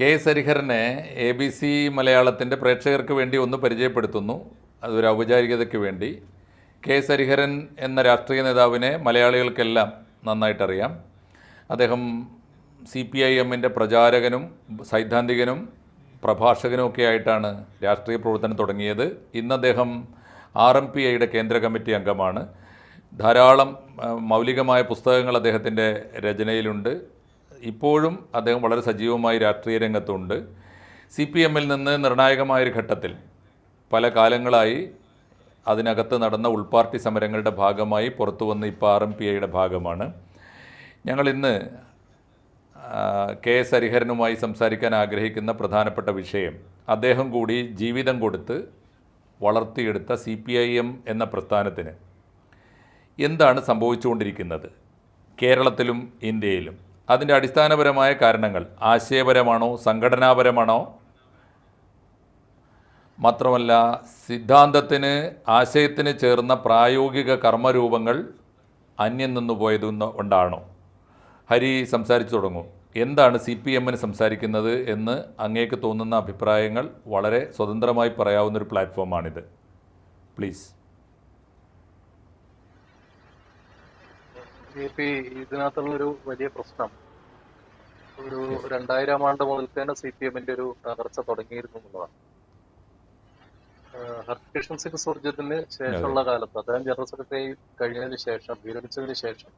K S ഹരിഹരനെ A B C മലയാളത്തിന്റെ പ്രേക്ഷകർക്ക് വേണ്ടി ഒന്ന് പരിചയപ്പെടുത്തുന്നു. അതൊരു ഔപചാരികതയ്ക്ക് വേണ്ടി. കെ എസ് ഹരിഹരൻ എന്ന രാഷ്ട്രീയ നേതാവിനെ മലയാളികൾക്കെല്ലാം നന്നായിട്ടറിയാം. അദ്ദേഹം സി പി ഐ എമ്മിന്റെ പ്രചാരകനും സൈദ്ധാന്തികനും പ്രഭാഷകനും ഒക്കെ ആയിട്ടാണ് രാഷ്ട്രീയ പ്രവർത്തനം തുടങ്ങിയത്. ഇന്ന് അദ്ദേഹം ആർ എം പി ഐയുടെ കേന്ദ്ര കമ്മിറ്റി അംഗമാണ്. ധാരാളം മൗലികമായ പുസ്തകങ്ങൾ അദ്ദേഹത്തിന്റെ രചനയിലുണ്ട്. ഇപ്പോഴും അദ്ദേഹം വളരെ സജീവമായി രാഷ്ട്രീയ രംഗത്തുണ്ട്. സി പി എമ്മിൽ നിന്ന് നിർണായകമായൊരു ഘട്ടത്തിൽ പല കാലങ്ങളായി അതിനകത്ത് നടന്ന ഉൾപാർട്ടി സമരങ്ങളുടെ ഭാഗമായി പുറത്തു വന്ന ഇപ്പോൾ ആർ എം പി ഐയുടെ ഭാഗമാണ്. ഞങ്ങളിന്ന് കെ എസ് ഹരിഹരനുമായി സംസാരിക്കാൻ ആഗ്രഹിക്കുന്ന പ്രധാനപ്പെട്ട വിഷയം അദ്ദേഹം കൂടി ജീവിതം കൊടുത്ത് വളർത്തിയെടുത്ത സി പി ഐ എം എന്ന പ്രസ്ഥാനത്തിന്. എന്താണ് സംഭവിച്ചുകൊണ്ടിരിക്കുന്നത്? കേരളത്തിലും ഇന്ത്യയിലും. അതിന്റെ അടിസ്ഥാനപരമായ കാരണങ്ങൾ. ആശയപരമാണോ? സംഘടനാപരമാണോ? മാത്രമല്ല സിദ്ധാന്തത്തിന് ആശയത്തിന് ചേർന്ന പ്രായോഗിക കർമ്മരൂപങ്ങൾ അന്യം നിന്നു പോയത് കൊണ്ടാണോ ഹരി സംസാരിച്ചു തുടങ്ങും. എന്താണ് സി പി എമ്മിന് സംസാരിക്കുന്നത് എന്ന് അങ്ങേക്ക് തോന്നുന്ന അഭിപ്രായങ്ങൾ വളരെ സ്വതന്ത്രമായി പറയാവുന്ന ഒരു പ്ലാറ്റ്ഫോമാണിത്. പ്ലീസ്. ഇപ്പൊ ഇതിനകത്തുള്ള ഒരു വലിയ പ്രശ്നം. ഒരു രണ്ടായിരം ആണ്ട് മുതൽ തന്നെ സി പി എമ്മിന്റെ ഒരു തകർച്ച തുടങ്ങിയിരുന്നു എന്നുള്ളതാണ്. ഹർകൃഷ്ണൻ സിംഗ് സുർജിത്തിന് ശേഷമുള്ള കാലത്ത് അദ്ദേഹം ജനറൽ സെക്രട്ടറി കഴിഞ്ഞതിന് ശേഷം വിരമിച്ചതിന് ശേഷം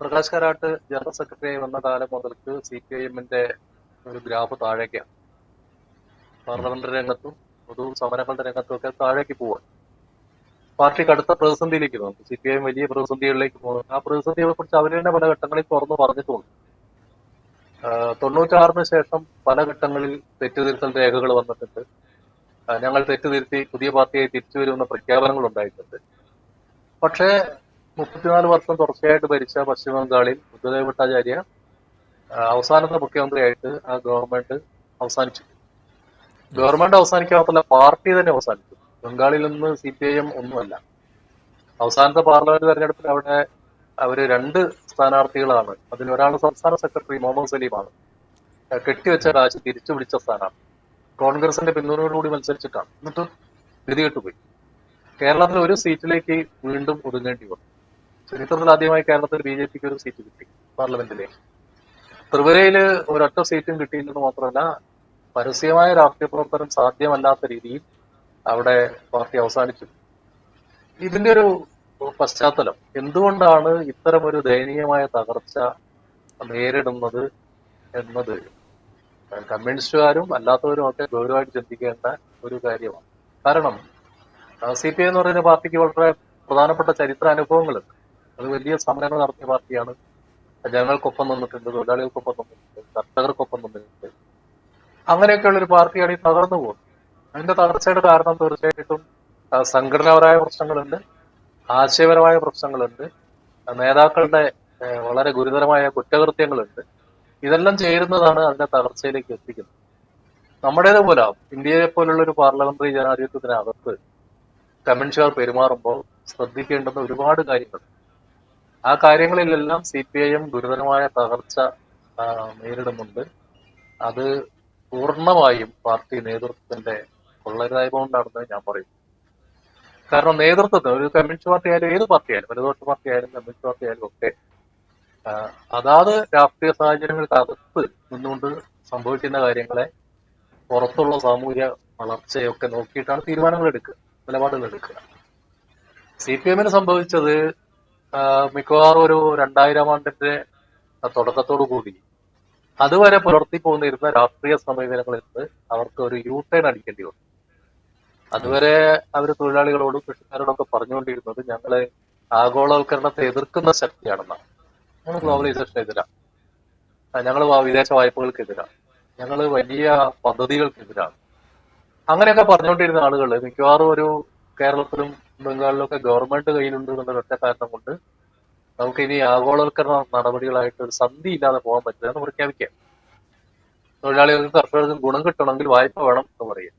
പ്രകാശ് കാരാട്ട് ജനറൽ സെക്രട്ടറി വന്ന കാലം മുതൽക്ക് സി പി ഐ എമ്മിന്റെ ഒരു ഗ്രാഫ് താഴേക്കാണ്. പാർലമെന്റ് രംഗത്തും പൊതു സമരങ്ങളുടെ രംഗത്തും ഒക്കെ താഴേക്ക് പോവാണ്. പാർട്ടി കടുത്ത പ്രതിസന്ധിയിലേക്ക് പോകുന്നു. സി പി ഐ വലിയ പ്രതിസന്ധികളിലേക്ക് പോകുന്നു. ആ പ്രതിസന്ധികളെ കുറിച്ച് അവർ തന്നെ പല ഘട്ടങ്ങളിൽ തുറന്നു പറഞ്ഞിട്ടുണ്ട്. തൊണ്ണൂറ്റാറിന് ശേഷം പല ഘട്ടങ്ങളിൽ തെറ്റുതിരുത്തൽ രേഖകൾ വന്നിട്ടുണ്ട്. ഞങ്ങൾ തെറ്റുതിരുത്തി പുതിയ പാർട്ടിയായി തിരിച്ചു വരുമെന്ന പ്രഖ്യാപനങ്ങൾ ഉണ്ടായിട്ടുണ്ട് പക്ഷേ മുപ്പത്തിനാല് വർഷം തുടർച്ചയായിട്ട് ഭരിച്ച പശ്ചിമ ബംഗാളിൽ ബുദ്ധദേവ് ഭട്ടാചാര്യ അവസാനത്തെ മുഖ്യമന്ത്രിയായിട്ട് ആ ഗവൺമെന്റ് അവസാനിച്ചു ഗവൺമെന്റ് അവസാനിക്കാൻ മാത്രമല്ല പാർട്ടി തന്നെ അവസാനിച്ചു. ബംഗാളിൽ നിന്ന് സി പി ഐ എം ഒന്നുമല്ല. അവസാനത്തെ പാർലമെന്റ് തെരഞ്ഞെടുപ്പിൽ അവിടെ അവർ രണ്ട് സ്ഥാനാർത്ഥികളാണ്. അതിൽ ഒരാൾ സംസ്ഥാന സെക്രട്ടറി മുഹമ്മദ് സലീമാണ്. കെട്ടിവെച്ച കാശ് തിരിച്ചു പിടിച്ച സ്ഥാനാർത്ഥി. കോൺഗ്രസിന്റെ പിന്തുണയോടുകൂടി മത്സരിച്ചിട്ടാണ്. എന്നിട്ട് ഗതികെട്ടുപോയി കേരളത്തിൽ ഒരു സീറ്റിലേക്ക് വീണ്ടും ഒതുങ്ങേണ്ടി വന്നു. ചരിത്രത്തിൽ ആദ്യമായി കേരളത്തിൽ ബി ജെ പിക്ക് ഒരു സീറ്റ് കിട്ടി പാർലമെന്റിലേക്ക് ത്രിപുരയിൽ ഒരൊറ്റ സീറ്റും കിട്ടിയില്ലെന്ന് മാത്രമല്ല പരസ്യമായ രാഷ്ട്രീയ പ്രവർത്തനം സാധ്യമല്ലാത്ത രീതിയിൽ അവിടെ പാർട്ടി അവസാനിച്ചു. ഇതിന്റെ ഒരു പശ്ചാത്തലം. എന്തുകൊണ്ടാണ് ഇത്തരം ഒരു ദയനീയമായ തകർച്ച നേരിടുന്നത് എന്നത്? കമ്മ്യൂണിസ്റ്റുകാരും അല്ലാത്തവരും ഒക്കെ ഗൗരവമായിട്ട് ചിന്തിക്കേണ്ട ഒരു കാര്യമാണ്. കാരണം സി പി ഐ എന്ന് പറയുന്ന പാർട്ടിക്ക് വളരെ പ്രധാനപ്പെട്ട ചരിത്ര അനുഭവങ്ങളുണ്ട് അത് വലിയ സമരങ്ങൾ നടത്തിയ പാർട്ടിയാണ്. ജനങ്ങൾക്കൊപ്പം നിന്നിട്ടുണ്ട് തൊഴിലാളികൾക്കൊപ്പം നിന്നിട്ടുണ്ട് കർഷകർക്കൊപ്പം നിന്നിട്ടുണ്ട്. അങ്ങനെയൊക്കെയുള്ള ഒരു പാർട്ടിയാണ് ഈ തകർന്നു പോകുന്നത്. അതിന്റെ തകർച്ചയുടെ കാരണം തീർച്ചയായിട്ടും സംഘടനാപരമായ പ്രശ്നങ്ങളുണ്ട് ആശയപരമായ പ്രശ്നങ്ങളുണ്ട് നേതാക്കളുടെ വളരെ ഗുരുതരമായ കുറ്റകൃത്യങ്ങളുണ്ട്. ഇതെല്ലാം ചേരുന്നതാണ് അതിന്റെ തകർച്ചയിലേക്ക് എത്തിക്കുന്നത്. നമ്മുടേത് പോലെ ഇന്ത്യയെ പോലുള്ള ഒരു പാർലമെന്ററി ജനാധിപത്യത്തിനകത്ത് കമ്മ്യൂണിസ്റ്റുകാർ പെരുമാറുമ്പോൾ ശ്രദ്ധിക്കേണ്ടുന്ന ഒരുപാട് കാര്യങ്ങൾ. ആ കാര്യങ്ങളിലെല്ലാം സി പി ഐ എം ഗുരുതരമായ തകർച്ച നേരിടുന്നുണ്ട്. അത് പൂർണമായും പാർട്ടി നേതൃത്വത്തിന്റെ കൊള്ളരുതായ്മ കൊണ്ടാണെന്ന് ഞാൻ പറയും. കാരണം നേതൃത്വത്തിന് ഒരു കമ്മ്യൂണിസ്റ്റ് പാർട്ടി ആയാലും ഏത് പാർട്ടി ആയാലും ഇടതുപക്ഷ പാർട്ടി ആയാലും കമ്മ്യൂണിസ്റ്റ് പാർട്ടി ആയാലും ഒക്കെ അതാത് രാഷ്ട്രീയ സാഹചര്യങ്ങൾക്കകത്ത് നിന്നുകൊണ്ട് സംഭവിക്കുന്ന കാര്യങ്ങളെ പുറത്തുള്ള സാമൂഹ്യ വളർച്ചയൊക്കെ നോക്കിയിട്ടാണ് തീരുമാനങ്ങൾ എടുക്കുക നിലപാടുകൾ എടുക്കുക. സി പി എമ്മിന് സംഭവിച്ചത് മിക്കവാറും ഒരു രണ്ടായിരം ആണ്ടിന്റെ തുടക്കത്തോടു കൂടി. അതുവരെ പുലർത്തി പോന്നിരുന്ന രാഷ്ട്രീയ സമീപനങ്ങളിൽ നിന്ന് അവർക്ക് ഒരു യൂ ടേൺ അടിക്കേണ്ടി വന്നു. അതുവരെ അവർ തൊഴിലാളികളോടും കൃഷിക്കാരോടൊക്കെ പറഞ്ഞുകൊണ്ടിരുന്നത് ഞങ്ങൾ ആഗോളവൽക്കരണത്തെ എതിർക്കുന്ന ശക്തിയാണെന്നാണ്. ഞങ്ങൾ ഗ്ലോബലൈസേഷനെതിരാണ് ഞങ്ങൾ വിദേശ വായ്പകൾക്കെതിരാണ് ഞങ്ങൾ വലിയ പദ്ധതികൾക്കെതിരാണ്. അങ്ങനെയൊക്കെ പറഞ്ഞുകൊണ്ടിരുന്ന ആളുകൾ മിക്കവാറും ഒരു കേരളത്തിലും ബംഗാളിലും ഒക്കെ ഗവൺമെന്റ് കയ്യിലുണ്ട് എന്നുള്ള ഒറ്റ കാരണം കൊണ്ട് നമുക്ക് ഇനി ആഗോളവൽക്കരണ നടപടികളായിട്ട് ഒരു സന്ധി ഇല്ലാതെ പോകാൻ പറ്റില്ല എന്ന് പ്രഖ്യാപിക്കാം തൊഴിലാളികൾക്കും കർഷകർക്കും ഗുണം കിട്ടണമെങ്കിൽ വായ്പ വേണം എന്ന് പറയും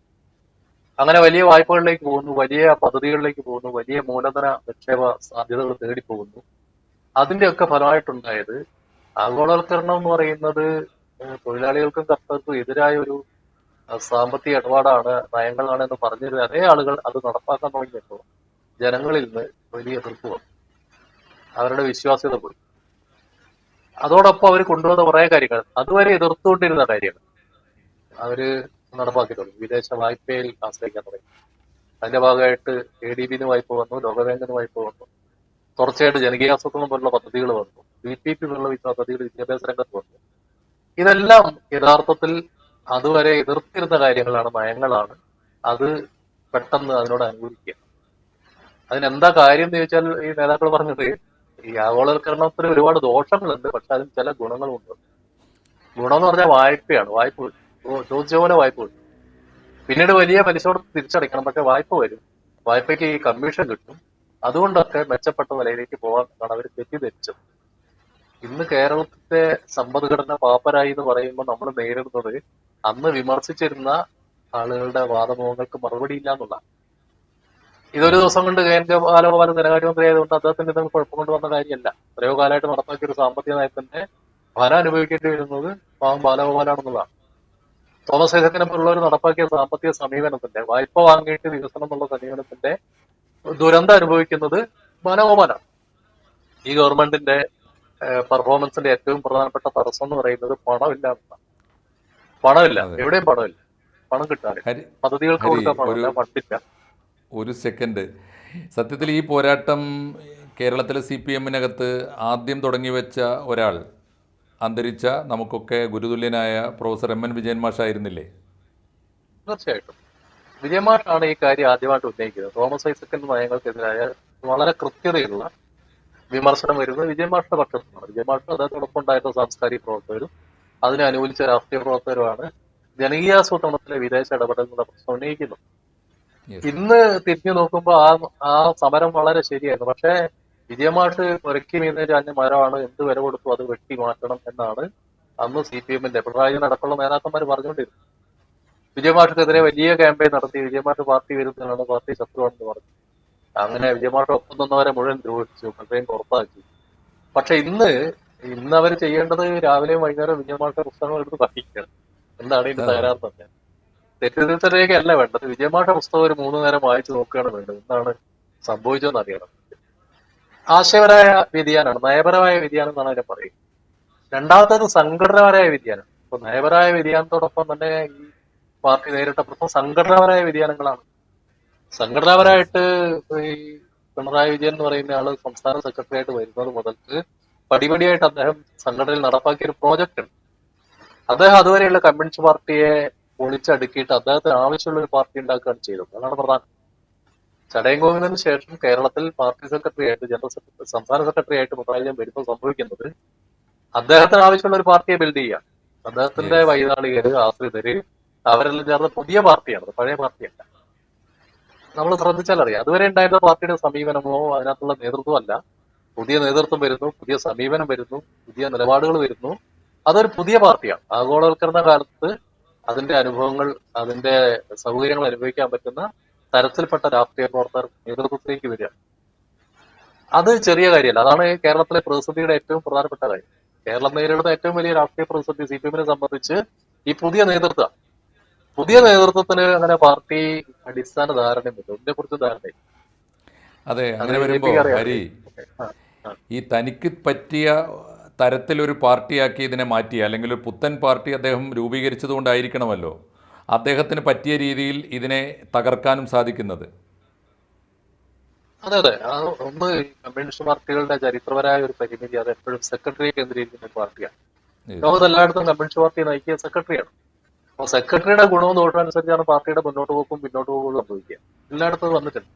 അങ്ങനെ വലിയ വായ്പകളിലേക്ക് പോകുന്നു വലിയ പദ്ധതികളിലേക്ക് പോകുന്നു വലിയ മൂലധന നിക്ഷേപ സാധ്യതകൾ തേടി പോകുന്നു. അതിന്റെയൊക്കെ ഫലമായിട്ടുണ്ടായത് ആഗോളവൽക്കരണം എന്ന് പറയുന്നത് തൊഴിലാളികൾക്കും കർഷകർക്കും എതിരായ ഒരു സാമ്പത്തിക ഇടപാടാണ് നയങ്ങളാണ് എന്ന് പറഞ്ഞിരുന്ന അതേ ആളുകൾ അത് നടപ്പാക്കാൻ തുടങ്ങിയപ്പോൾ ജനങ്ങളിൽ നിന്ന് വലിയ എതിർപ്പ് വന്നു. അവരുടെ വിശ്വാസ്യത പോയി. അതോടൊപ്പം അവർ കൊണ്ടുവന്ന കുറേ കാര്യങ്ങൾ. അതുവരെ എതിർത്തുകൊണ്ടിരുന്ന കാര്യങ്ങൾ. അവർ നടപ്പാക്കി തുടങ്ങി വിദേശ വായ്പയിൽ ആശ്രയിക്കാൻ തുടങ്ങി. അതിന്റെ ഭാഗമായിട്ട് എ ഡി ബിന് വായ്പ വന്നു ലോകബാങ്കിന് വായ്പ വന്നു. തുടർച്ചയായിട്ട് ജനകീയാസൂത്രണം പോലുള്ള പദ്ധതികൾ വന്നു. ബി പി പി പോലുള്ള പദ്ധതികൾ വിദ്യാഭ്യാസ രംഗത്ത് വന്നു. ഇതെല്ലാം യഥാർത്ഥത്തിൽ അതുവരെ എതിർത്തിരുന്ന കാര്യങ്ങളാണ് നയങ്ങളാണ്. അത് പെട്ടെന്ന് അതിനോട് അനുകൂലിക്കുക. അതിനെന്താ കാര്യം എന്ന് ചോദിച്ചാൽ ഈ നേതാക്കൾ പറഞ്ഞത് ഈ ആഗോളവൽക്കരണത്തിന് ഒരുപാട് ദോഷങ്ങളുണ്ട് പക്ഷെ അതിന് ചില ഗുണങ്ങളുണ്ട്. ഗുണം എന്ന് പറഞ്ഞാൽ വായ്പയാണ്. വായ്പ ചോദിച്ച പോലെ വായ്പ കിട്ടും പിന്നീട് വലിയ പലിശ കൊടുത്ത് തിരിച്ചടയ്ക്കണം പക്ഷെ വായ്പ വരും. വായ്പയ്ക്ക് ഈ കമ്മീഷൻ കിട്ടും. അതുകൊണ്ടൊക്കെ മെച്ചപ്പെട്ട നിലയിലേക്ക് പോകാൻ എന്നാണ് അവർ തെറ്റിദ്ധരിച്ചത്. ഇന്ന് കേരളത്തിന്റെ സമ്പദ്ഘടന പാപ്പരായി എന്ന് പറയുമ്പോൾ നമ്മൾ നേരിടുന്നത് അന്ന് വിമർശിച്ചിരുന്ന ആളുകളുടെ വാദമുഖങ്ങൾക്ക് മറുപടി ഇല്ല എന്നുള്ള ഇതൊരു ദിവസം കൊണ്ട് കേന്ദ്ര ബാലഗോപാലൻ ധനകാര്യമന്ത്രി ആയതുകൊണ്ട് അദ്ദേഹത്തിന്റെ ഇതൊന്നും കുഴപ്പം കൊണ്ട് വന്ന കാര്യമല്ല. എത്രയോ കാലമായിട്ട് നടപ്പാക്കിയ ഒരു സാമ്പത്തിക നയത്തിന്റെ ഫലം അനുഭവിക്കേണ്ടി വരുന്നത് പാവം ബാലഗോപാലാണെന്നുള്ളതാണ്. തോമസ് ഐസക്കിനെ പോലുള്ളവർ നടപ്പാക്കിയ സാമ്പത്തിക സമീപനത്തിന്റെ വായ്പ വാങ്ങിയിട്ട് വികസനം എന്നുള്ള സമീപനത്തിന്റെ ദുരന്തം അനുഭവിക്കുന്നത് ബാലഗോപാലാണ് ഈ ഗവൺമെന്റിന്റെ പെർഫോമൻസിന്റെ ഏറ്റവും പ്രധാനപ്പെട്ട തടസ്സം എന്ന് പറയുന്നത് പണമില്ല പണമില്ല എവിടെയും പണമില്ല. പണം കിട്ടാറില്ല. പദ്ധതികൾക്ക് കൊടുക്കാൻ പണമില്ല ഫണ്ടില്ല. ഒരു സെക്കൻഡ്. സത്യത്തിൽ ഈ പോരാട്ടം കേരളത്തിലെ സി പി എമ്മിനകത്ത് ആദ്യം തുടങ്ങി വെച്ച ഒരാൾ അന്തരിച്ച നമുക്കൊക്കെ ഗുരുതുല്യനായ പ്രൊഫസർ എം എൻ വിജയൻ മാഷായിരുന്നില്ലേ? തീർച്ചയായിട്ടും. വിജയമാഷാണ് ഈ കാര്യം ആദ്യമായിട്ട് ഉന്നയിക്കുന്നത്. തോമസ് ഐസക്കിന്റെ നയങ്ങൾക്കെതിരായ വളരെ കൃത്യതയുള്ള വിമർശനം വരുന്നത് വിജയമാഷിന്റെ പക്ഷത്തുനിന്നാണ്. വിജയമാഷ് അദ്ദേഹത്തോടൊപ്പം ഉണ്ടായിരുന്ന സാംസ്കാരിക പ്രവർത്തകരും അതിനെ അനുകൂലിച്ച രാഷ്ട്രീയ പ്രവർത്തകരുമാണ് ജനകീയാസൂത്രണത്തിലെ വിദേശ ഇടപെടൽ എന്നുള്ള പ്രശ്നം ഉന്നയിക്കുന്നത്. ഇന്ന് തിരിഞ്ഞു നോക്കുമ്പോൾ ആ ആ സമരം വളരെ ശരിയായിരുന്നു. പക്ഷേ വിജയമാഷ് മീന്നേറ്റ് അന്യ മരമാണ് എന്ത് വില കൊടുത്തു അത് വെട്ടി മാറ്റണം എന്നാണ് അന്ന് സി പി എമ്മിന്റെ പിണറായി അടക്കമുള്ള നേതാക്കന്മാർ പറഞ്ഞുകൊണ്ടിരുന്നത്. വിജയമാഷക്കെതിരെ വലിയ ക്യാമ്പയിൻ നടത്തി വിജയമാഷ് പാർട്ടി വിരുദ്ധനാണ് പാർട്ടി ശത്രുവാണെന്ന് പറഞ്ഞു. അങ്ങനെ വിജയമാഷ് ഒപ്പം നിന്നവരെ മുഴുവൻ ദ്രോഹിച്ചു മുഴുവൻ പുറത്താക്കി പക്ഷെ ഇന്ന് ഇന്ന് അവർ ചെയ്യേണ്ടത് രാവിലെയും വൈകുന്നേരം വിജയമാഷ പുസ്തകങ്ങൾ എടുത്ത് പഠിക്കണം എന്താണ് ഇതിന്റെ തകരാറ് തന്നെ തെറ്റിദ്ധരിച്ചറിയൊക്കെ വേണ്ടത്. വിജയമാഷ പുസ്തകം ഒരു മൂന്ന് നേരം വായിച്ചു നോക്കുകയാണ് വേണ്ടത്. എന്താണ് സംഭവിച്ചതെന്ന് അറിയണം. ആശയപരമായ വ്യതിയാനമാണ് നയപരമായ വ്യതിയാനം എന്നാണ് അതിനെ പറയുന്നത് രണ്ടാമത്തേത് സംഘടനാപരമായ വ്യതിയാനം. ഇപ്പൊ നയപരമായ വ്യതിയാനത്തോടൊപ്പം തന്നെ ഈ പാർട്ടി നേരിട്ട പ്രശ്നം സംഘടനാപരമായ വ്യതിയാനങ്ങളാണ്. സംഘടനാപരമായിട്ട് ഈ പിണറായി വിജയൻ എന്ന് പറയുന്ന ആൾ സംസ്ഥാന സെക്രട്ടറി ആയിട്ട് വരുന്നത് മുതൽക്ക് പടിപടിയായിട്ട് അദ്ദേഹം സംഘടനയിൽ നടപ്പാക്കിയ ഒരു പ്രോജക്റ്റ് ഉണ്ട്. അദ്ദേഹം അതുവരെയുള്ള കമ്മ്യൂണിസ്റ്റ് പാർട്ടിയെ പൊളിച്ചടുക്കിയിട്ട് അദ്ദേഹത്തിന് ആവശ്യമുള്ള ഒരു പാർട്ടി ഉണ്ടാക്കുകയാണ് ചെയ്തത്. അതാണ് പ്രധാനം. ചടയം ഗോവിന്ദന് ശേഷം കേരളത്തിൽ പാർട്ടി സെക്രട്ടറി ആയിട്ട് ജനറൽ സെക്രട്ടറി സംസ്ഥാന സെക്രട്ടറി ആയിട്ട് പിണറായി ഞാൻ വരുമ്പോൾ സംഭവിക്കുന്നത് അദ്ദേഹത്തിന് ആവശ്യമുള്ള ഒരു പാർട്ടിയെ ബിൽഡ് ചെയ്യുക അദ്ദേഹത്തിന്റെ. വൈതാളികര് ആശ്രിതര് അവരെല്ലാം ചേർന്ന പുതിയ പാർട്ടിയാണ്. പഴയ പാർട്ടിയല്ല. നമ്മൾ ശ്രദ്ധിച്ചാൽ അറിയാം. അതുവരെ ഉണ്ടായിരുന്ന പാർട്ടിയുടെ സമീപനമോ അതിനകത്തുള്ള നേതൃത്വമല്ല പുതിയ നേതൃത്വം വരുന്നു പുതിയ സമീപനം വരുന്നു പുതിയ നിലപാടുകൾ വരുന്നു. അതൊരു പുതിയ പാർട്ടിയാണ്. ആഗോളവൽക്കരണ കാലത്ത് അതിന്റെ അനുഭവങ്ങൾ അതിന്റെ സൗകര്യങ്ങൾ അനുഭവിക്കാൻ പറ്റുന്ന തരത്തിൽപ്പെട്ട രാഷ്ട്രീയ പ്രവർത്തകർ നേതൃത്വത്തിലേക്ക് വരിക. അത് ചെറിയ കാര്യമല്ല. അതാണ് കേരളത്തിലെ പ്രതിസന്ധിയുടെ ഏറ്റവും പ്രധാനപ്പെട്ട കാര്യം. കേരളം നേരിടുന്ന ഏറ്റവും വലിയ രാഷ്ട്രീയ പ്രതിസന്ധി സി പി എമ്മിനെ സംബന്ധിച്ച് ഈ പുതിയ നേതൃത്വം. പുതിയ നേതൃത്വത്തിന് അങ്ങനെ പാർട്ടി അടിസ്ഥാന ധാരണയുണ്ട് ഇതിനെ കുറിച്ച് ധാരണയില്ല. അതെ അങ്ങനെ വരുമ്പോൾ ഹരി. ഈ തനിക്ക് പറ്റിയ തരത്തിലൊരു പാർട്ടിയാക്കി ഇതിനെ മാറ്റി അല്ലെങ്കിൽ ഒരു പുത്തൻ പാർട്ടി അദ്ദേഹം രൂപീകരിച്ചതുകൊണ്ടായിരിക്കണമല്ലോ. അദ്ദേഹത്തിന് പറ്റിയ രീതിയിൽ ഇതിനെ തകർക്കാനും സാധിക്കുന്നത്. അതെ അതെ. ഒന്ന് കമ്മ്യൂണിസ്റ്റ് പാർട്ടികളുടെ ചരിത്രപരമായ ഒരു പരിമിതി അത് എപ്പോഴും സെക്രട്ടറിയെ കേന്ദ്രീകരിക്കുന്ന പാർട്ടിയാണ്. ലോകത്തെല്ലായിടത്തും കമ്മ്യൂണിസ്റ്റ് പാർട്ടി നയിക്കിയ സെക്രട്ടറിയാണ്. അപ്പോൾ സെക്രട്ടറിയുടെ ഗുണവും ദോഷവും അനുസരിച്ചാണ് പാർട്ടിയുടെ മുന്നോട്ട് പോക്കും പിന്നോട്ട് പോക്കും സംഭവിക്കുക. എല്ലായിടത്തും വന്നിട്ടുണ്ട്.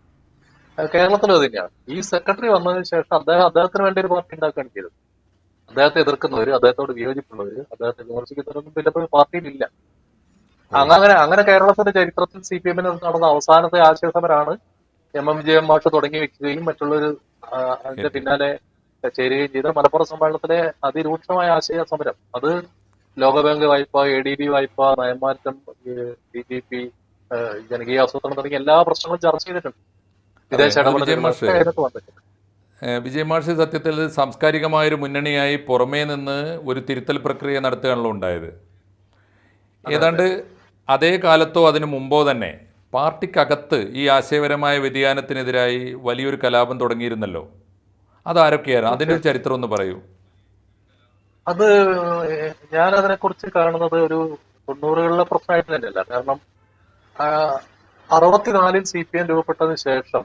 കേരളത്തിലും അത് തന്നെയാണ്. ഈ സെക്രട്ടറി വന്നതിന് ശേഷം അദ്ദേഹം അദ്ദേഹത്തിന് വേണ്ടി ഒരു പാർട്ടി ഉണ്ടാക്കുകയാണ് ചെയ്തത്. അദ്ദേഹത്തെ എതിർക്കുന്നവര് അദ്ദേഹത്തോട് വിയോജിപ്പുള്ളവര് അദ്ദേഹത്തെ വിമർശിക്കുന്നവരൊന്നും പിന്നെ പാർട്ടിയിലില്ല അങ്ങനെ അങ്ങനെ കേരളത്തിന്റെ ചരിത്രത്തിൽ സി പി എമ്മിന് നടന്ന അവസാനത്തെ ആശയസമരാണ് എം എം വിജയൻ മാഷ് തുടങ്ങി വെക്കുകയും മറ്റുള്ളൊരു അതിന്റെ പിന്നാലെ ചേരുകയും ചെയ്ത മലപ്പുറം സമ്മേളനത്തിലെ അതിരൂക്ഷമായ ആശയ സമരം അത് ലോകബാങ്ക് വായ്പ എ ഡി ബി വായ്പ നയമാറ്റം ബി ജെ പി ജനകീയ ആസൂത്രണം തുടങ്ങിയ എല്ലാ പ്രശ്നങ്ങളും ചർച്ച ചെയ്തിട്ടുണ്ട്. വിദേശ ഇടപെടലുകളൊക്കെ വിജയ് മാഷ്. സത്യത്തിൽ സാംസ്കാരികമായൊരു മുന്നണിയായി പുറമേ നിന്ന് ഒരു തിരുത്തൽ പ്രക്രിയ നടത്തുകയാണല്ലോ ഉണ്ടായത്. ഏതാണ്ട് അതേ കാലത്തോ അതിനു മുമ്പോ തന്നെ പാർട്ടിക്കകത്ത് ഈ ആശയപരമായ വ്യതിയാനത്തിനെതിരായി വലിയൊരു കലാപം തുടങ്ങിയിരുന്നല്ലോ. അതാരൊക്കെയായിരുന്നു അതിന്റെ ഒരു ചരിത്രം ഒന്ന് പറയൂ. അത് ഞാൻ അതിനെ കുറിച്ച് കാണുന്നത് ഒരു തൊണ്ണൂറുകളിലെ പ്രശ്നമായിട്ട് തന്നെയല്ല കാരണം അറുപത്തിനാലിൽ സി പി എം രൂപപ്പെട്ടതിന് ശേഷം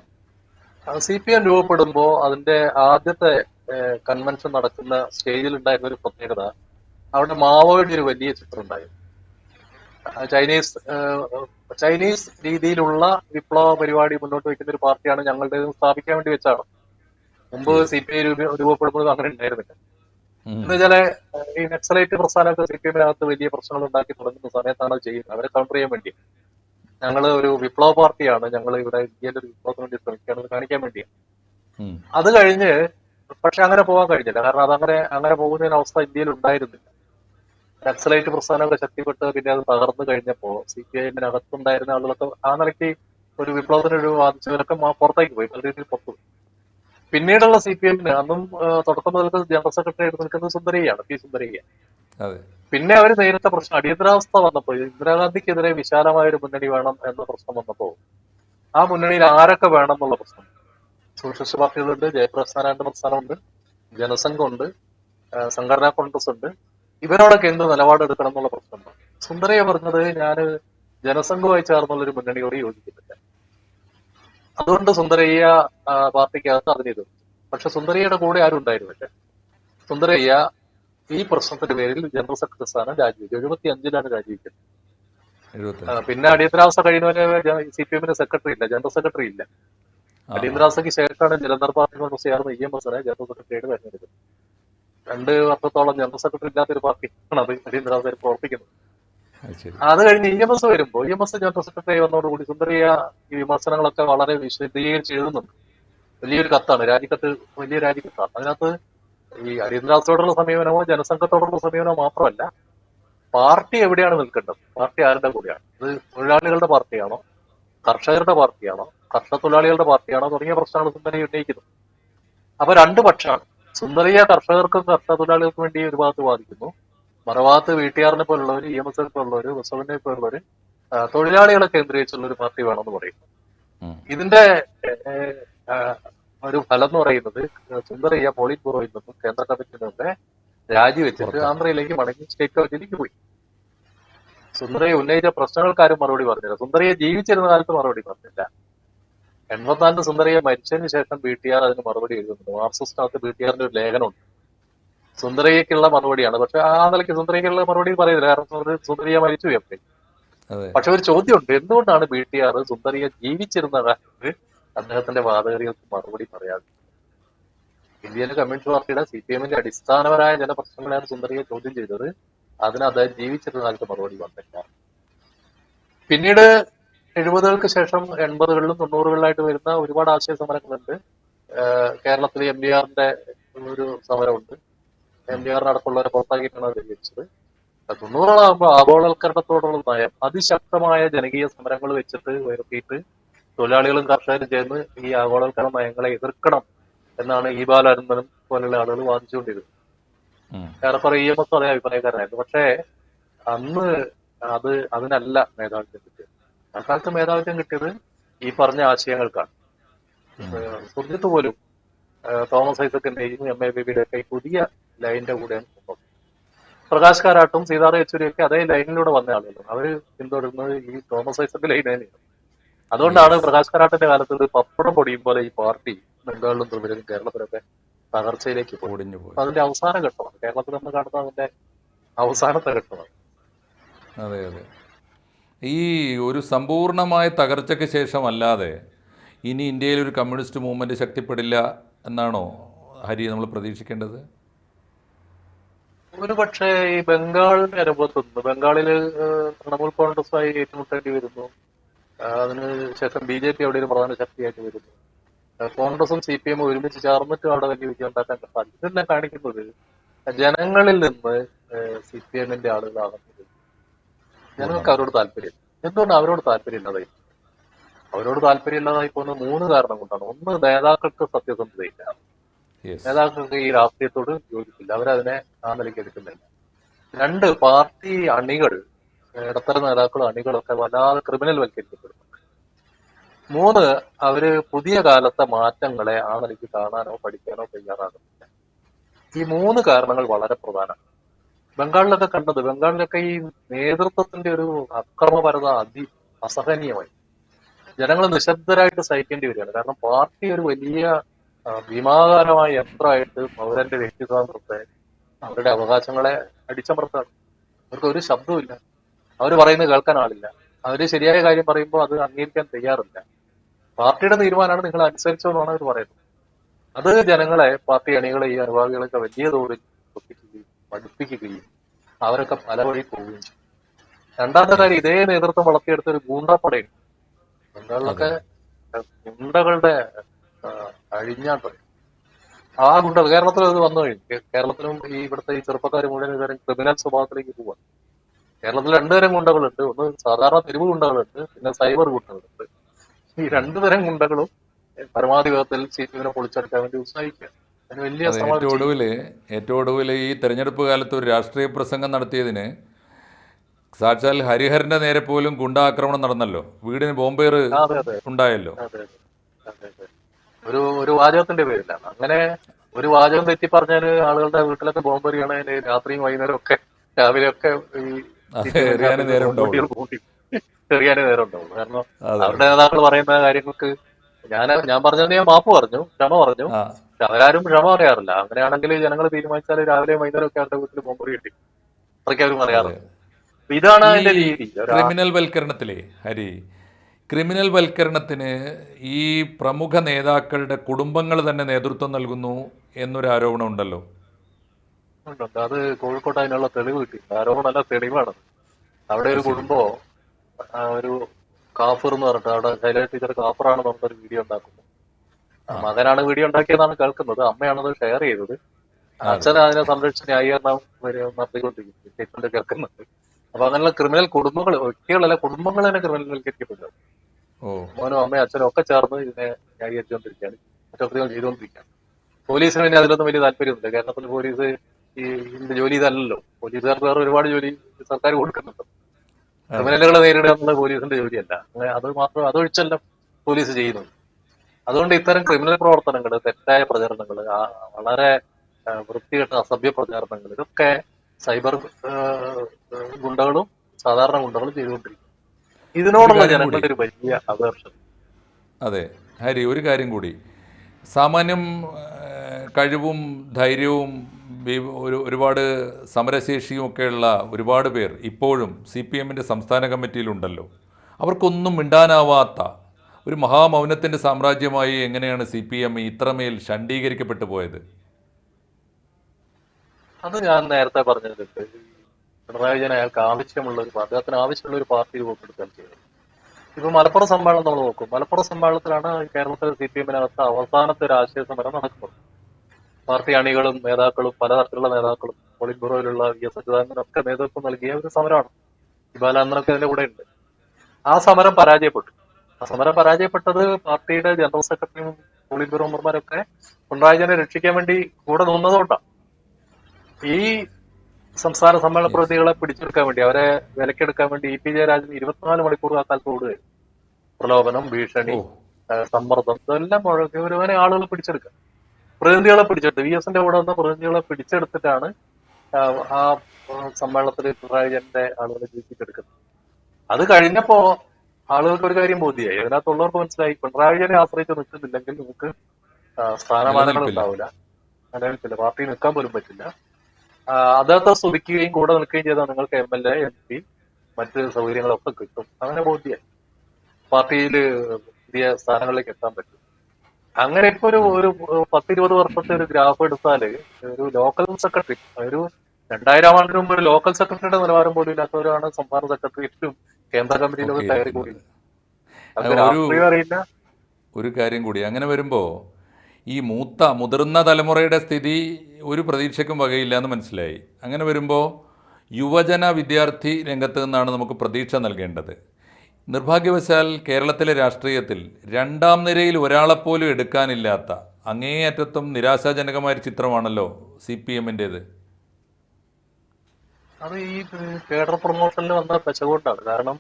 സി പി എം രൂപപ്പെടുമ്പോൾ അതിന്റെ ആദ്യത്തെ കൺവെൻഷൻ നടക്കുന്ന സ്റ്റേജിൽ ഉണ്ടായിരുന്ന ഒരു പ്രത്യേകത അവിടെ മാവോയുടെ ഒരു വലിയ ചിത്രം ഉണ്ടായിരുന്നു. ചൈനീസ് ചൈനീസ് രീതിയിലുള്ള വിപ്ലവ പരിപാടി മുന്നോട്ട് വെക്കുന്ന ഒരു പാർട്ടിയാണ് ഞങ്ങളുടെ സ്ഥാപിക്കാൻ വേണ്ടി വെച്ചാണ്. മുമ്പ് സി പി ഐ രൂപപ്പെടുമ്പോൾ അങ്ങനെ ഉണ്ടായിരുന്നില്ല. എന്ന് വെച്ചാൽ ഈ നക്സലൈറ്റ് പ്രസ്ഥാനമൊക്കെ സി പി എമ്മിനകത്ത് വലിയ പ്രശ്നങ്ങൾ ഉണ്ടാക്കി തുടങ്ങുന്ന സമയത്താണ് അത് ചെയ്യുന്നത്. അവരെ കൗണ്ടർ ചെയ്യാൻ വേണ്ടി. ഞങ്ങൾ ഒരു വിപ്ലവ പാർട്ടിയാണ്. ഞങ്ങൾ ഇവിടെ ഇന്ത്യയിലെ ഒരു വിപ്ലവത്തിന് വേണ്ടി ശ്രമിക്കുകയാണെന്ന് കാണിക്കാൻ വേണ്ടിയാണ് അത് കഴിഞ്ഞ് പക്ഷെ അങ്ങനെ പോകാൻ കഴിഞ്ഞില്ല. കാരണം അതങ്ങനെ അങ്ങനെ പോകുന്നതിന് അവസ്ഥ ഇന്ത്യയിൽ ഉണ്ടായിരുന്നില്ല. നക്സലൈറ്റ് പ്രസ്ഥാനമൊക്കെ ശക്തിപ്പെട്ട് പിന്നെ അത് തകർന്നു കഴിഞ്ഞപ്പോ സി പി ഐഎമ്മിനകത്തുണ്ടായിരുന്ന ആളുകളൊക്കെ ആ നിലയ്ക്ക് ഒരു വിപ്ലവത്തിന് ഒരു വാദിച്ചവരൊക്കെ മാ- പുറത്തേക്ക് പോയി. പല രീതിയിൽ പുറത്തു പോയി. പിന്നീടുള്ള സി പി എമ്മിന് അന്നും തുടക്കം മുതൽ ജനറൽ സെക്രട്ടറി ആയിട്ട് നിൽക്കുന്നത് സുന്ദരയ്യാണ് പി സുന്ദരയ്യ. പിന്നെ അവർ നേരിട്ട പ്രശ്നം അടിയന്തരാവസ്ഥ വന്നപ്പോൾ ഇന്ദിരാഗാന്ധിക്കെതിരെ വിശാലമായ ഒരു മുന്നണി വേണം എന്ന പ്രശ്നം വന്നപ്പോൾ ആ മുന്നണിയിൽ ആരൊക്കെ വേണം എന്നുള്ള പ്രശ്നം. സോഷ്യലിസ്റ്റ് പാർട്ടികളുണ്ട് ജയപ്രസ്ഥാനാന്റെ പ്രസ്ഥാനമുണ്ട് ജനസംഘമുണ്ട് സംഘടനാ കോൺഗ്രസ് ഉണ്ട് ഇവരോടൊക്കെ എന്ത് നിലപാടെടുക്കണം എന്നുള്ള പ്രശ്നം സുന്ദരയെ പറഞ്ഞത് ഞാൻ ജനസംഘവുമായി ചേർന്നുള്ള ഒരു മുന്നണിയോട് യോജിക്കുന്നില്ല. അതുകൊണ്ട് സുന്ദരയ്യ പാർട്ടിക്കകത്ത് അതിനെ എതിർത്തു. പക്ഷെ സുന്ദരയ്യയുടെ കൂടെ ആരും ഉണ്ടായിരുന്നില്ല. സുന്ദരയ്യ ഈ പ്രശ്നത്തിന്റെ പേരിൽ ജനറൽ സെക്രട്ടറി സ്ഥാനം രാജിവെച്ചു. എഴുപത്തി അഞ്ചിലാണ് രാജിവെക്കുന്നത് എഴുപത്തഞ്ച് പിന്നെ അടിയന്തരാവസ്ഥ കഴിയുന്നവരെ സി പി എമ്മിന്റെ സെക്രട്ടറി ഇല്ല. ജനറൽ സെക്രട്ടറി ഇല്ല. അടിയന്തരാവസ്ഥയ്ക്ക് ശേഷമാണ് ജലന്ധർ പാർട്ടി കോൺഗ്രസ് ചേർന്ന് ഇ എം എസിനെ ജനറൽ സെക്രട്ടറിയായിട്ട് തെരഞ്ഞെടുക്കുന്നത്. രണ്ട് വർഷത്തോളം ജനറൽ സെക്രട്ടറി ഇല്ലാത്ത ഒരു പാർട്ടിയാണ് അത് അടിയന്തരാവസ്ഥയിൽ പ്രവർത്തിക്കുന്നത് അത് കഴിഞ്ഞ് ഇ എം എസ് വരുമ്പോൾ E M S general secretary വന്നതോടുകൂടി സുന്ദരിയ ഈ വിമർശനങ്ങളൊക്കെ വളരെ വിശദീകരിച്ച് എഴുതുന്നുണ്ട്. വലിയൊരു കത്താണ് രാജിക്കത്ത് വലിയ രാജിക്കത്താണ്. അതിനകത്ത് ഈ അടിയന്തരാവസ്ഥയോടുള്ള സമീപനമോ ജനസംഘത്തോടുള്ള സമീപനമോ മാത്രമല്ല പാർട്ടി എവിടെയാണ് നിൽക്കേണ്ടത്? പാർട്ടി ആരുടെ കൂടെയാണ്? ഇത് തൊഴിലാളികളുടെ പാർട്ടിയാണോ? കർഷകരുടെ പാർട്ടിയാണോ? കർഷക തൊഴിലാളികളുടെ പാർട്ടിയാണോ? തുടങ്ങിയ പ്രശ്നങ്ങൾ സുന്ദരി ഉന്നയിക്കുന്നു. അപ്പൊ രണ്ട് പക്ഷമാണ്. സുന്ദരിയ കർഷകർക്കും കർഷക തൊഴിലാളികൾക്കും വേണ്ടി ഒരു ഭാഗത്ത് വാദിക്കുന്നു. മറുഭാഗത്ത് വീട്ടുകാരനെ പോലുള്ളവർ ഇ എം എസ് പോലുള്ളവർ ബസവനെ പോലുള്ളവർ തൊഴിലാളികളെ കേന്ദ്രീകരിച്ചുള്ള ഒരു പാർട്ടി വേണമെന്ന് പറയും. ഇതിന്റെ ഒരു ഫലം എന്ന് പറയുന്നത് സുന്ദറിയ പോളിറ്റ് ബ്യൂറോയിൽ നിന്നും കേന്ദ്ര കമ്മിറ്റിയിൽ നിന്നൊക്കെ രാജിവെച്ചിട്ട് ആന്ധ്രയിലേക്ക് മടങ്ങി സ്റ്റേറ്റ് കമ്മിറ്റിയിലേക്ക് പോയി. സുന്ദരയെ ഉന്നയിച്ച പ്രശ്നങ്ങൾക്ക് ആരും മറുപടി പറഞ്ഞില്ല. സുന്ദരയെ ജീവിച്ചിരുന്ന കാലത്ത് മറുപടി പറഞ്ഞില്ല. എൺപത്തിനാലിന് സുന്ദരയെ മരിച്ചതിന് ശേഷം ബി ടി ആർ അതിന് മറുപടി എഴുതുന്നുണ്ട്. മാർക്സിസ്റ്റിനകത്ത് ബി ടി ആറിന്റെ ഒരു ലേഖനമുണ്ട്. സുന്ദരയ്ക്കുള്ള മറുപടിയാണ്. പക്ഷെ ആ നിലയ്ക്ക് സുന്ദരയ്ക്കുള്ള മറുപടി പറയുന്നില്ല. കാരണം സുന്ദരിയെ മരിച്ചു എപ്പോഴും പക്ഷെ ഒരു ചോദ്യമുണ്ട്. എന്തുകൊണ്ടാണ് ബി ടി ആർ സുന്ദരിയെ ജീവിച്ചിരുന്ന കാലത്ത് അദ്ദേഹത്തിന്റെ വാദഗതികൾക്ക് മറുപടി പറയാതെ ഇന്ത്യൻ കമ്മ്യൂണിസ്റ്റ് പാർട്ടിയുടെ സി പി എമ്മിന്റെ അടിസ്ഥാനപരമായ ചില പ്രശ്നങ്ങളെയാണ് സുന്ദരിയെ ചോദ്യം ചെയ്തത്. അതിന് അദ്ദേഹം ജീവിച്ചിരുന്ന കാലത്ത് മറുപടി വന്നില്ല. പിന്നീട് എഴുപതുകൾക്ക് ശേഷം എൺപതുകളിലും തൊണ്ണൂറുകളിലായിട്ട് വരുന്ന ഒരുപാട് ആശയ സമരങ്ങളുണ്ട്. കേരളത്തിൽ എം ഡി ആറിന്റെ ഒരു സമരമുണ്ട്. എം ഡി ആറിന് അടക്കമുള്ളവരെ പുറത്താക്കിയിട്ടാണ് അത് ജയിച്ചത്. തൊണ്ണൂറുകളാകുമ്പോൾ ആഗോളവൽക്കരണത്തോടുള്ള നയം അതിശക്തമായ ജനകീയ സമരങ്ങൾ വെച്ചിട്ട് ഉയർത്തിയിട്ട് തൊഴിലാളികളും കർഷകരും ചേർന്ന് ഈ ആഗോളവൽക്കരണ നയങ്ങളെ എതിർക്കണം എന്നാണ് ഈ ബാലാനന്ദനും പോലെയുള്ള ആളുകൾ വാദിച്ചുകൊണ്ടിരുന്നത്. ഏറെക്കുറെ ഇ എം എസ് അതേ അഭിപ്രായക്കാരനായിരുന്നു. പക്ഷേ അന്ന് അത് അതിനല്ല നേതാക്കൾ അക്കാലത്ത് മേധാവിത്വം കിട്ടിയത് ഈ പറഞ്ഞ ആശയങ്ങൾക്കാണ്. സുർജിത്ത് പോലും തോമസ് ഐസക്കിന്റെയും എം എ ബിബിയുടെ ഒക്കെ പുതിയ ലൈനിന്റെ കൂടെയാണ് പോകുന്നത് പ്രകാശ് കാരാട്ടും സീതാറാം യെച്ചൂരിയും ഒക്കെ അതേ ലൈനിലൂടെ വന്ന ആളുകളാണ് അവർ പിന്തുടരുന്നത് ഈ തോമസ് ഐസക്ക് ലൈൻ തന്നെയാണ്. അതുകൊണ്ടാണ് പ്രകാശ് കാരാട്ടിന്റെ കാലത്ത് ഇത് പപ്പടം പൊടിയും പോലെ ഈ പാർട്ടി ബംഗാളിലും തൃപുരയിലും കേരളത്തിലൊക്കെ തകർച്ചയിലേക്ക് പോയി. അതിന്റെ അവസാന ഘട്ടമാണ്. കേരളത്തിൽ നമ്മൾ കാണുന്ന അതിന്റെ അവസാനത്തെ ഘട്ടമാണ്. അതെ അതെ. ഈ ഒരു സമ്പൂർണമായ തകർച്ചയ്ക്ക് ശേഷമല്ലാതെ ഇനി ഇന്ത്യയിൽ ഒരു കമ്മ്യൂണിസ്റ്റ് മൂവ്മെന്റ് ശക്തിപ്പെടില്ല എന്നാണോ ഹരി നമ്മൾ പ്രതീക്ഷിക്കേണ്ടത്? ഒരു പക്ഷേ ഈ ബംഗാളിന്റെ അനുഭവത്തുനിന്ന് ബംഗാളിൽ തൃണമൂൽ കോൺഗ്രസ്സായി ഏറ്റുമുട്ടേണ്ടി വരുന്നു. അതിന് ശേഷം ബി ജെ പി അവിടെ ഒരു പ്രധാന ശക്തിയായിട്ട് വരുന്നു. കോൺഗ്രസും സി പി എമ്മും ഒരുമിച്ച് ചേർന്നിട്ട് അവിടെ വലിയ വിജയം ഉണ്ടാക്കാൻ സാധിക്കും ഇതെല്ലാം കാണിക്കുന്നത് ജനങ്ങളിൽ നിന്ന് സി പി എമ്മിന്റെ ആളുകളാകുന്നത് ജനങ്ങൾക്ക് അവരോട് താല്പര്യം. എന്തുകൊണ്ട് അവരോട് താല്പര്യമില്ലാതായി? അവരോട് താല്പര്യമില്ലാതായി പോകുന്ന മൂന്ന് കാരണം കൊണ്ടാണ്. ഒന്ന് നേതാക്കൾക്ക് സത്യസന്ധതയില്ല. യെസ് നേതാക്കൾക്ക് ഈ രാഷ്ട്രീയത്തോട് യോജിപ്പില്ല. അവരതിനെ ആ നിലയ്ക്ക് എടുക്കുന്നില്ല. രണ്ട് പാർട്ടി അണികൾ ഇടത്തരം നേതാക്കളും അണികളൊക്കെ വല്ലാതെ ക്രിമിനൽ വൽക്കരിക്കപ്പെടുന്നു. മൂന്ന് അവർ പുതിയ കാലത്തെ മാറ്റങ്ങളെ ആ നിലയ്ക്ക് കാണാനോ പഠിക്കാനോ തയ്യാറാകുന്നില്ല. ഈ മൂന്ന് കാരണങ്ങൾ വളരെ പ്രധാനമാണ്. ബംഗാളിലൊക്കെ കണ്ടത് ബംഗാളിലൊക്കെ ഈ നേതൃത്വത്തിന്റെ ഒരു അക്രമപരത അതി അസഹനീയമായി. ജനങ്ങൾ നിശബ്ദരായിട്ട് സഹിക്കേണ്ടി വരികയാണ്. കാരണം പാർട്ടി ഒരു വലിയ ഭീമാകാരമായ യന്ത്രമായിട്ട് പൗരന്റെ വ്യക്തിസ്വാതന്ത്ര്യത്തെ അവരുടെ അവകാശങ്ങളെ അടിച്ചമർത്താണ് അവർക്ക് ഒരു ശബ്ദവുമില്ല. അവർ പറയുന്നത് കേൾക്കാൻ ആളില്ല. അവർ ശരിയായ കാര്യം പറയുമ്പോൾ അത് അംഗീകരിക്കാൻ തയ്യാറില്ല. പാർട്ടിയുടെ തീരുമാനമാണ് നിങ്ങൾ അനുസരിച്ചോ എന്നാണ് അവർ പറയുന്നത്. അത് ജനങ്ങളെ പാർട്ടി അണികളെ ഈ അനുഭാവികളൊക്കെ വലിയ തോതിൽ പഠിപ്പിക്കുകയും അവരൊക്കെ പല വഴി പോവുകയും ചെയ്യും രണ്ടാമത്തെ കാര്യം ഇതേ നേതൃത്വം വളർത്തിയെടുത്ത ഒരു ഗൂണ്ടപ്പടയുണ്ട്. ബംഗാളിലൊക്കെ ഗുണ്ടകളുടെ ആ, അഴിഞ്ഞാട്ടം ആ ഗുണ്ടകൾ കേരളത്തിൽ അത് വന്നു കഴിഞ്ഞു. കേരളത്തിലും ഈ ഇവിടുത്തെ ഈ ചെറുപ്പക്കാർ മുഴുവൻ ഇതുവരെ ക്രിമിനൽ സ്വഭാവത്തിലേക്ക് പോവാണ്. കേരളത്തിൽ രണ്ടുതരം ഗുണ്ടകളുണ്ട്. ഒന്ന് സാധാരണ തെരുവ് ഗുണ്ടകളുണ്ട് പിന്നെ സൈബർ ഗുണ്ടകളുണ്ട്. ഈ രണ്ടുതരം ഗുണ്ടകളും പരമാവധി സി പി എമ്മിനെ പൊളിച്ചെടുക്കാൻ വേണ്ടി ഉത്സാഹിക്കുക ഏറ്റവും ഒടുവിൽ ഏറ്റവും ഒടുവിൽ ഈ തെരഞ്ഞെടുപ്പ് കാലത്ത് ഒരു രാഷ്ട്രീയ പ്രസംഗം നടത്തിയതിന് സാക്ഷാൽ ഹരിഹരന്റെ നേരെ പോലും ഗുണ്ടാക്രമണം നടന്നല്ലോ. വീടിന് ബോംബേർ ഉണ്ടായല്ലോ. ഒരു ഒരു വാചകത്തിന്റെ പേരില്ല. അങ്ങനെ ഒരു വാചകം തെറ്റി പറഞ്ഞാൽ ആളുകളുടെ വീട്ടിലൊക്കെ ബോംബെറിയാണ് രാത്രിയും വൈകുന്നേരം ഒക്കെ രാവിലെ ഒക്കെ ഈ എറിയാനേ നേരം കാരണം അവരുടെ നേതാക്കൾ പറയുന്ന കാര്യങ്ങൾക്ക് ഞാൻ ഞാൻ പറഞ്ഞത് ഞാൻ മാപ്പ് പറഞ്ഞു ക്ഷമ പറഞ്ഞു. അവരാരും ക്ഷമ അറിയാറില്ല അങ്ങനെയാണെങ്കിൽ ജനങ്ങൾ തീരുമാനിച്ചാൽ രാവിലെ വൈകുന്നേരം ഒക്കെ അവരുടെ വീട്ടിൽ ബോംബറി കിട്ടി. അത്രയ്ക്ക് അവർ പറയാറില്ല ഇതാണ് അതിന്റെ രീതി. ക്രിമിനൽ വൽക്കരണത്തിലെ ഹരി ക്രിമിനൽ വൽക്കരണത്തിന് ഈ പ്രമുഖ നേതാക്കളുടെ കുടുംബങ്ങൾ തന്നെ നേതൃത്വം നൽകുന്നു എന്നൊരു ആരോപണം ഉണ്ടല്ലോ? ഉണ്ട്. അത് കോഴിക്കോട്ട് അതിനുള്ള തെളിവ് കിട്ടി. ആരോപണമല്ല തെളിവാണ്. അവിടെ ഒരു കുടുംബോ ഒരു കാഫർ എന്ന് പറഞ്ഞിട്ട് അവിടെ ശൈലജ ടീച്ചർ കാഫറാണ് പറഞ്ഞിട്ട് ഒരു വീഡിയോ ഉണ്ടാക്കുന്നത് മകനാണ് വീഡിയോ ഉണ്ടാക്കിയതാണ് കേൾക്കുന്നത്. അമ്മയാണത് ഷെയർ ചെയ്തത്. അച്ഛൻ അതിനെ സംരക്ഷിച്ച് ന്യായീകരണം നടത്തിക്കൊണ്ടിരിക്കുന്നു. സ്റ്റേറ്റ്മെന്റ് കേൾക്കുന്നുണ്ട്. അപ്പൊ അങ്ങനെയുള്ള ക്രിമിനൽ കുടുംബങ്ങൾ വ്യക്തികളല്ല കുടുംബങ്ങൾ തന്നെ ക്രിമിനൽ വൽക്കരിക്കപ്പെട്ടു ഓ. മോനും അമ്മയും അച്ഛനും ഒക്കെ ചേർന്ന് ഇതിനെ ന്യായീകരിച്ചുകൊണ്ടിരിക്കുകയാണ്. കുറ്റകൃത്യങ്ങൾ ചെയ്തുകൊണ്ടിരിക്കുകയാണ്. പോലീസിന് പിന്നെ അതിലൊന്നും വലിയ താല്പര്യമൊന്നുമില്ല. കേരളത്തിൽ പോലീസ് ഈ ഇതിന്റെ ജോലി ഇതല്ലല്ലോ. പോലീസുകാർക്ക് വേറെ ഒരുപാട് ജോലി സർക്കാർ കൊടുക്കുന്നുണ്ട്. ക്രിമിനലുകളെ നേരിടുക എന്നുള്ളത് പോലീസിന്റെ ജോലിയല്ല. അത് മാത്രം അതൊഴിച്ചല്ല പോലീസ് ചെയ്യുന്നത്. അതുകൊണ്ട് ഇത്തരം ക്രിമിനൽ പ്രവർത്തനങ്ങൾ തെറ്റായ പ്രചരണങ്ങൾ വളരെ വൃത്തികെട്ട അസഭ്യ പ്രചാരണങ്ങൾ ഇതൊക്കെ സൈബർ ഗുണ്ടകളും സാധാരണ ഗുണ്ടകളും ചെയ്തുകൊണ്ടിരിക്കും ഇതിനോടുള്ള ജനങ്ങളുടെ ഒരു വലിയ അപേക്ഷ അതെ. ഹരി ഒരു കാര്യം കൂടി. സാമാന്യം കഴിവും ധൈര്യവും ഒരു ഒരുപാട് സമരശേഷിയും ഒക്കെയുള്ള ഒരുപാട് പേർ ഇപ്പോഴും സി പി എമ്മിന്റെ സംസ്ഥാന കമ്മിറ്റിയിലുണ്ടല്ലോ. അവർക്കൊന്നും മിണ്ടാനാവാത്ത ഒരു മഹാമൗനത്തിന്റെ സാമ്രാജ്യമായി എങ്ങനെയാണ് സി പി എം ഇത്രമേൽ ശണ്ഡീകരിക്കപ്പെട്ടു പോയത്? അത് ഞാൻ നേരത്തെ പറഞ്ഞത് പിണറായി വിജയൻ അയാൾക്ക് ആവശ്യമുള്ള ഒരു അദ്ദേഹത്തിന് ആവശ്യമുള്ള ഒരു പാർട്ടി രൂപപ്പെടുത്താൻ ചെയ്തത്. ഇപ്പൊ മലപ്പുറം സമ്മേളനം നമ്മൾ നോക്കും. മലപ്പുറം സമ്മേളനത്തിലാണ് കേരളത്തിലെ സി പി എമ്മിനകത്ത് അവസാനത്തെ ഒരു ആശയ സമരം നടക്കുന്നത്. പാർട്ടി അണികളും നേതാക്കളും പലതരത്തിലുള്ള നേതാക്കളും പോളിറ്റ് ബ്യൂറോയിലുള്ള വി എസ് അച്യുതാനന്ദനൊക്കെ നേതൃത്വം നൽകിയ ഒരു സമരമാണ്. ഈ ബാലാനന്ദനൊക്കെ അതിന്റെ കൂടെ ഉണ്ട് ആ സമരം പരാജയപ്പെട്ടു. സമരം പരാജയപ്പെട്ടത് പാർട്ടിയുടെ ജനറൽ സെക്രട്ടറിയും പോളിറ്റ് ബ്യൂറോ മെമ്പർമാരൊക്കെ പിണറായി വിജയനെ രക്ഷിക്കാൻ വേണ്ടി കൂടെ നിന്നതുകൊണ്ടാണ് ഈ സംസ്ഥാന സമ്മേളന പ്രതിനിധികളെ പിടിച്ചെടുക്കാൻ വേണ്ടി അവരെ വിലക്കെടുക്കാൻ വേണ്ടി ഇ പി ജയരാജൻ ഇരുപത്തിനാല് മണിക്കൂർ ആ കാലത്ത് ഓടുകയായിരുന്നു പ്രലോഭനം ഭീഷണി ആ, സമ്മർദ്ദം ഇതെല്ലാം മുഴക്കി ഒരുവനെ ആളുകൾ പിടിച്ചെടുക്കുക. പ്രതിനിധികളെ പിടിച്ചെടുത്ത് വി എസിന്റെ കൂടെ വന്ന പ്രതിനിധികളെ പിടിച്ചെടുത്തിട്ടാണ് ആ, സമ്മേളനത്തിൽ പിണറായി വിജയന്റെ ആളുകളെ ജീവിപ്പിച്ചെടുക്കുന്നത് അത് കഴിഞ്ഞപ്പോ ആളുകൾക്ക് ഒരു കാര്യം ബോധ്യമായി അതിനകത്തുള്ളവർക്ക് മനസ്സിലായി. പിണറായി വിജയനെ ആശ്രയിച്ച് നിൽക്കുന്നില്ലെങ്കിൽ നമുക്ക് സ്ഥാനമാനങ്ങൾ ഉണ്ടാവില്ല. നിലനിൽപ്പില്ല. പാർട്ടി നിൽക്കാൻ പോലും പറ്റില്ല. അദ്ദേഹത്തെ സ്തുതിക്കുകയും കൂടെ നിൽക്കുകയും ചെയ്താൽ നിങ്ങൾക്ക് M L A M P മറ്റ് സൗകര്യങ്ങളൊക്കെ കിട്ടും. അങ്ങനെ ബോധ്യമായി പാർട്ടിയിൽ പുതിയ സ്ഥാനങ്ങളിലേക്ക് എത്താൻ പറ്റും. അങ്ങനെ ഇപ്പൊ ഒരു ഒരു പത്തിരുപത് വർഷത്തെ ഒരു ഗ്രാഫ് എടുത്താൽ ഒരു ലോക്കൽ സെക്രട്ടറി ഒരു രണ്ടായിരം ആണ്ടിന് മുമ്പ് ഒരു ലോക്കൽ സെക്രട്ടറിയുടെ നിലവാരം പോലും ഇല്ലാത്തവരാണ് സംസ്ഥാന സെക്രട്ടേറിയറ്റും കേന്ദ്ര കമ്മിറ്റിയിലൊക്കെ കയറി കൂടി. ഒരു- രാഷ്ട്രീയം അറിയില്ല. ഒരു കാര്യം കൂടി. അങ്ങനെ വരുമ്പോൾ ഈ മൂത്ത മുതിർന്ന തലമുറയുടെ സ്ഥിതി ഒരു പ്രതീക്ഷയ്ക്കും വകയില്ല എന്ന് മനസ്സിലായി. അങ്ങനെ വരുമ്പോൾ യുവജന വിദ്യാർത്ഥി രംഗത്ത് നിന്നാണ് നമുക്ക് പ്രതീക്ഷ നൽകേണ്ടത്. നിർഭാഗ്യവശാൽ കേരളത്തിലെ രാഷ്ട്രീയത്തിൽ രണ്ടാം നിരയിൽ ഒരാളെപ്പോലും എടുക്കാനില്ലാത്ത അങ്ങേയറ്റത്തും നിരാശാജനകമായ ചിത്രമാണല്ലോ സി പി എമ്മിന്റേത്. അത് ഈ കേഡർ പ്രൊമോഷനിൽ വന്ന പെച്ചകൊണ്ടാണ് കാരണം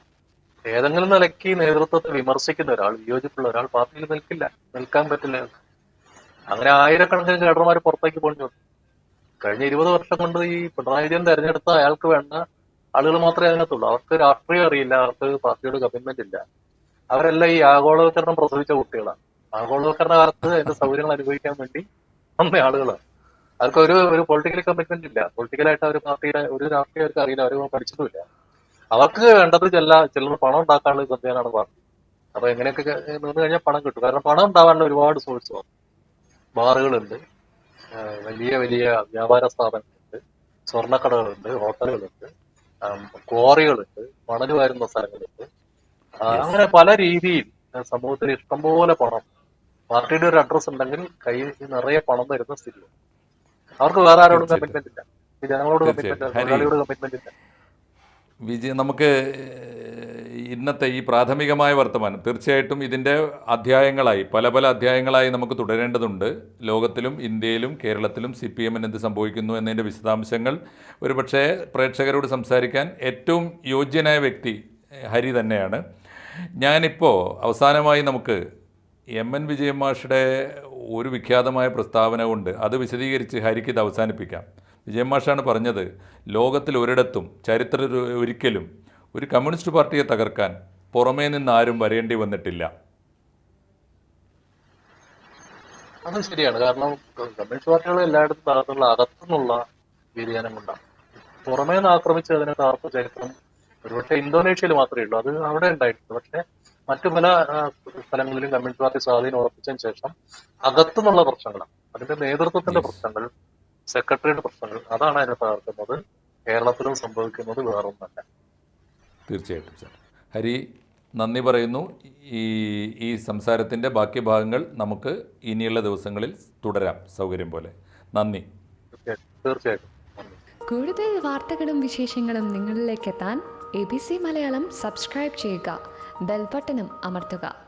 ഏതെങ്കിലും നിലയ്ക്ക് നേതൃത്വത്തെ വിമർശിക്കുന്ന ഒരാൾ വിയോജിപ്പുള്ള ഒരാൾ പാർട്ടിയിൽ നിൽക്കില്ല. നിൽക്കാൻ പറ്റില്ല. അങ്ങനെ ആയിരക്കണക്കിന് കേഡർമാർ പുറത്തേക്ക് പോകേണ്ടി കഴിഞ്ഞ ഇരുപത് വർഷം കൊണ്ട് ഈ പിണറായി വിജയൻ തെരഞ്ഞെടുത്ത അയാൾക്ക് വേണ്ട ആളുകൾ മാത്രമേ അതിനകത്തുള്ളൂ. അവർക്ക് രാഷ്ട്രീയം അറിയില്ല അവർക്ക് പാർട്ടിയോട് കമ്മിറ്റ്മെന്റ് ഇല്ല. അവരെല്ലാം ഈ ആഗോളവൽക്കരണം പ്രസവിച്ച കുട്ടികളാണ്. ആഗോളവൽക്കരണ കാലത്ത് അതിന്റെ സൗകര്യങ്ങൾ അനുഭവിക്കാൻ വേണ്ടി വന്ന ആളുകളാണ്. അവർക്ക് ഒരു ഒരു പൊളിറ്റിക്കൽ കമ്മിറ്റ്മെന്റ് ഇല്ല. പൊളിറ്റിക്കലായിട്ട് അവർ പാർട്ടിയുടെ ഒരു രാഷ്ട്രീയം അവർക്ക് അറിയില്ല. അവർ പഠിച്ചിട്ടുമില്ല. അവർക്ക് വേണ്ടത് ചില ചിലർ പണം ഉണ്ടാക്കാനുള്ള സംവിധാനമാണ് പാർട്ടി അപ്പൊ എങ്ങനെയൊക്കെ നിന്ന് കഴിഞ്ഞാൽ പണം കിട്ടും. കാരണം പണം ഉണ്ടാവാനുള്ള ഒരുപാട് സോഴ്സ് ആണ് ബാറുകളുണ്ട്. വലിയ വലിയ വ്യാപാര സ്ഥാപനങ്ങളുണ്ട്. സ്വർണക്കടകളുണ്ട്. ഹോട്ടലുകളുണ്ട്. ക്വാറികളുണ്ട്. മണൽ വാരുന്ന സ്ഥലങ്ങളുണ്ട്. അങ്ങനെ പല രീതിയിൽ സമൂഹത്തിന് സമൂഹത്തിൽ ഇഷ്ടംപോലെ പണം. പാർട്ടിയുടെ ഒരു അഡ്രസ് ഉണ്ടെങ്കിൽ കയ്യിൽ നിറയെ പണം വരുന്ന സ്ഥിതി അവർക്ക് വേറെ ആരോടും. കമ്മിറ്റ്മെന്റ് ഇല്ല. ജനങ്ങളോട് കമ്മിറ്റ്മെന്റ് കമ്മിറ്റ്മെന്റ് ഇല്ല. വിജയ് നമുക്ക് ഇന്നത്തെ ഈ പ്രാഥമികമായ വർത്തമാനം തീർച്ചയായിട്ടും ഇതിന്റെ അധ്യായങ്ങളായി പല പല അധ്യായങ്ങളായി നമുക്ക് തുടരേണ്ടതുണ്ട്. ലോകത്തിലും ഇന്ത്യയിലും കേരളത്തിലും സി പി എമ്മിന് എന്ത് സംഭവിക്കുന്നു എന്നതിന്റെ വിശദാംശങ്ങൾ ഒരുപക്ഷെ പ്രേക്ഷകരോട് സംസാരിക്കാൻ ഏറ്റവും യോഗ്യനായ വ്യക്തി ഹരി തന്നെയാണ്. ഞാനിപ്പോൾ അവസാനമായി നമുക്ക് എം എൻ വിജയൻ ഒരു വിഖ്യാതമായ പ്രസ്താവന ഉണ്ട് അത് വിശദീകരിച്ച് ഹരിക്ക് ഇത് അവസാനിപ്പിക്കാം. വിജയൻ മാഷാണ് പറഞ്ഞത് ലോകത്തിൽ ഒരിടത്തും ചരിത്ര ഒരിക്കലും ഒരു കമ്മ്യൂണിസ്റ്റ് പാർട്ടിയെ തകർക്കാൻ പുറമേ നിന്ന് ആരും വരേണ്ടി വന്നിട്ടില്ല. അത് ശരിയാണ്. കാരണം കമ്മ്യൂണിസ്റ്റ് പാർട്ടികൾ എല്ലായിടത്തും തകർന്നുള്ള അകത്തുനിന്നുള്ള വ്യതിയാനം കൊണ്ടാണ്. പുറമേ നിന്ന് ആക്രമിച്ച് അതിനെ തകർത്ത ചരിത്രം ഒരുപക്ഷെ ഇന്തോനേഷ്യയിൽ മാത്രമേ ഉള്ളൂ. അത് അവിടെ ഉണ്ടായിട്ടുണ്ട്. പക്ഷെ മറ്റു പല സ്ഥലങ്ങളിലും കമ്മ്യൂണിസ്റ്റ് പാർട്ടി സ്വാധീനം ഉറപ്പിച്ചതിന് ശേഷം അകത്തുനിന്നുള്ള പ്രശ്നങ്ങളാണ് അതിന്റെ നേതൃത്വത്തിന്റെ പ്രശ്നങ്ങൾ സെക്രട്ടറിയുടെ പ്രശ്നങ്ങൾ അതാണ് അതിനെ തകർക്കുന്നത്. കേരളത്തിലും സംഭവിക്കുന്നത് വേറൊന്നല്ല. തീർച്ചയായിട്ടും സാർ ഹരി നന്ദി പറയുന്നു. ഈ ഈ സംസാരത്തിന്റെ ബാക്കി ഭാഗങ്ങൾ നമുക്ക് ഇനിയുള്ള ദിവസങ്ങളിൽ തുടരാം സൗകര്യം പോലെ. നന്ദി. തീർച്ചയായിട്ടും. കൂടുതൽ വാർത്തകളും വിശേഷങ്ങളും നിങ്ങളിലേക്ക് എത്താൻ A B C Malayalam subscribe ചെയ്യുക. ബെൽബട്ടനും അമർത്തുക.